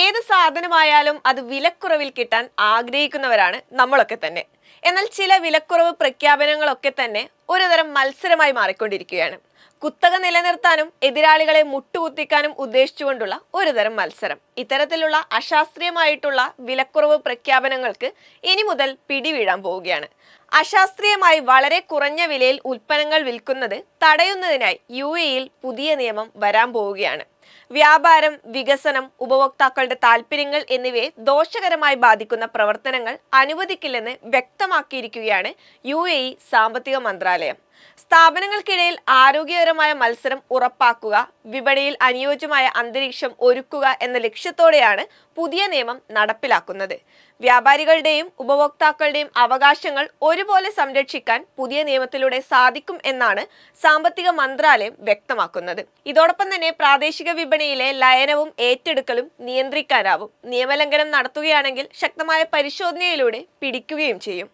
ഏത് സാധനമായാലും അത് വിലക്കുറവിൽ കിട്ടാൻ ആഗ്രഹിക്കുന്നവരാണ് നമ്മളൊക്കെ തന്നെ. എന്നാൽ ചില വിലക്കുറവ് പ്രഖ്യാപനങ്ങളൊക്കെ തന്നെ ഒരുതരം മത്സരമായി മാറിക്കൊണ്ടിരിക്കുകയാണ്. കുത്തക നിലനിർത്താനും എതിരാളികളെ മുട്ടുകുത്തിക്കാനും ഉദ്ദേശിച്ചുകൊണ്ടുള്ള ഒരുതരം മത്സരം. ഇത്തരത്തിലുള്ള അശാസ്ത്രീയമായിട്ടുള്ള വിലക്കുറവ് പ്രഖ്യാപനങ്ങൾക്ക് ഇനി മുതൽ പിടിവീഴാൻ പോവുകയാണ്. അശാസ്ത്രീയമായി വളരെ കുറഞ്ഞ വിലയിൽ ഉൽപ്പന്നങ്ങൾ വിൽക്കുന്നത് തടയുന്നതിനായി യു എയിൽ പുതിയ നിയമം വരാൻ പോവുകയാണ്. വ്യാപാരം വികസനം ഉപഭോക്താക്കളുടെ താൽപ്പര്യങ്ങൾ എന്നിവയെ ദോഷകരമായി ബാധിക്കുന്ന പ്രവർത്തനങ്ങൾ അനുവദിക്കില്ലെന്ന് വ്യക്തമാക്കിയിരിക്കുകയാണ് യു സാമ്പത്തിക മന്ത്രാലയം. സ്ഥാപനങ്ങൾക്കിടയിൽ ആരോഗ്യകരമായ മത്സരം ഉറപ്പാക്കുക വിപണിയിൽ അനുയോജ്യമായ അന്തരീക്ഷം ഒരുക്കുക എന്ന ലക്ഷ്യത്തോടെയാണ് പുതിയ നിയമം നടപ്പിലാക്കുന്നത്. വ്യാപാരികളുടെയും ഉപഭോക്താക്കളുടെയും അവകാശങ്ങൾ ഒരുപോലെ സംരക്ഷിക്കാൻ പുതിയ നിയമത്തിലൂടെ സാധിക്കും എന്നാണ് സാമ്പത്തിക മന്ത്രാലയം വ്യക്തമാക്കുന്നത്. ഇതോടൊപ്പം തന്നെ പ്രാദേശിക വിപണിയിലെ ലയനവും ഏറ്റെടുക്കലും നിയന്ത്രിക്കാനാവും. നിയമലംഘനം നടത്തുകയാണെങ്കിൽ ശക്തമായ പരിശോധനയിലൂടെ പിടിക്കുകയും ചെയ്യും.